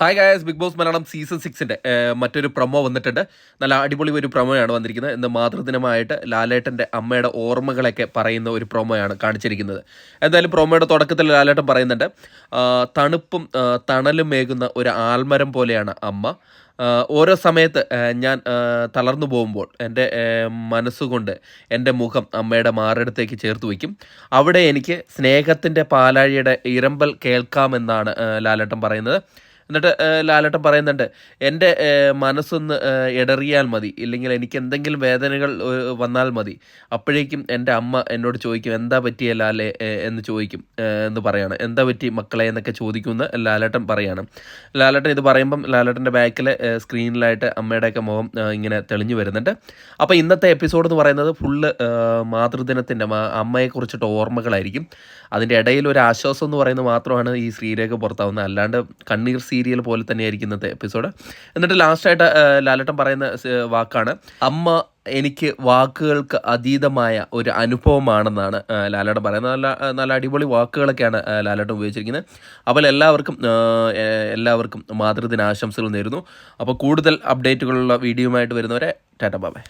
Hi guys big boss Malayalam season സിക്സിന്റെ മറ്റൊരു promo വന്നിട്ടുണ്ട്. നല്ല അടിപൊളി ഒരു പ്രൊമോയാണ് വന്നിരിക്കുന്നത്. ഇന്ന് മാതൃദിനമായിട്ട് ലാലേട്ടന്റെ അമ്മയുടെ ഓർമ്മകളൊക്കെ പറയുന്ന ഒരു പ്രൊമോയാണ് കാണിച്ചിരിക്കുന്നത്. എന്തായാലും പ്രൊമോയുടെ തുടക്കത്തിൽ ലാലേട്ടൻ പറയുന്നുണ്ട് തണുപ്പും തണലും മേകുന്ന ഒരു ആൽമരം പോലെയാണ് അമ്മ. ഓരോ സമയത്ത് ഞാൻ തളർന്നു പോകുമ്പോൾ എന്റെ മനസ്സുകൊണ്ട് എന്റെ മുഖം അമ്മയുടെ മാറിടത്തേക്ക് ചേർത്ത് വയ്ക്കും. അവിടെ എനിക്ക് സ്നേഹത്തിന്റെ പാലാഴിയുടെ ഇരമ്പൽ കേൾക്കാമെന്നാണ് ലാലേട്ടൻ പറയുന്നത്. എന്നിട്ട് ലാലേട്ടൻ പറയുന്നുണ്ട് എന്റെ മനസ്സൊന്ന് ഇടറിയാൽ മതി. ഇല്ലെങ്കിൽ എനിക്ക് എന്തെങ്കിലും വേദനകൾ വന്നാൽ മതി. അപ്പോഴേക്കും എന്റെ അമ്മ എന്നോട് ചോദിക്കും എന്താ പറ്റിയ ലാലെ എന്ന് ചോദിക്കും എന്ന് പറയാണ്. എന്താ പറ്റി മക്കളെ? എന്നൊക്കെ ചോദിക്കുമെന്ന് ലാലേട്ടൻ പറയാണ്. ലാലേട്ടൻ ഇത് പറയുമ്പം ലാലേട്ടന്റെ ബാക്കിലെ സ്ക്രീനിലായിട്ട് അമ്മയുടെയൊക്കെ മുഖം ഇങ്ങനെ തെളിഞ്ഞു വരുന്നുണ്ട്. അപ്പോൾ ഇന്നത്തെ എപ്പിസോഡ് എന്ന് പറയുന്നത് ഫുള്ള് മാതൃദിനത്തിന്റെ അമ്മയെക്കുറിച്ചിട്ട് ഓർമ്മകളായിരിക്കും. അതിന്റെ ഇടയിൽ ഒരു ആശ്വാസം എന്ന് പറയുന്നത് മാത്രമാണ് ഈ ശ്രീരേഖ പുറത്താവുന്നത്. അല്ലാണ്ട് കണ്ണീർ സീരിയൽ പോലെ തന്നെയായിരിക്കും ഇന്നത്തെ എപ്പിസോഡ്. എന്നിട്ട് ലാസ്റ്റായിട്ട് ലാലട്ടം പറയുന്ന വാക്കാണ് അമ്മ എനിക്ക് വാക്കുകൾക്ക് അതീതമായ ഒരു അനുഭവമാണെന്നാണ് ലാലേട്ടൻ പറയുന്നത്. നല്ല നല്ല അടിപൊളി വാക്കുകളൊക്കെയാണ് ലാലേട്ടൻ ഉപയോഗിച്ചിരിക്കുന്നത്. അപ്പോൾ എല്ലാവർക്കും എല്ലാവർക്കും മാതൃദിന ആശംസകൾ നേരുന്നു. അപ്പോൾ കൂടുതൽ അപ്ഡേറ്റുകളുള്ള വീഡിയോയുമായിട്ട് വരുന്നവരെ ടാറ്റ ബാബേ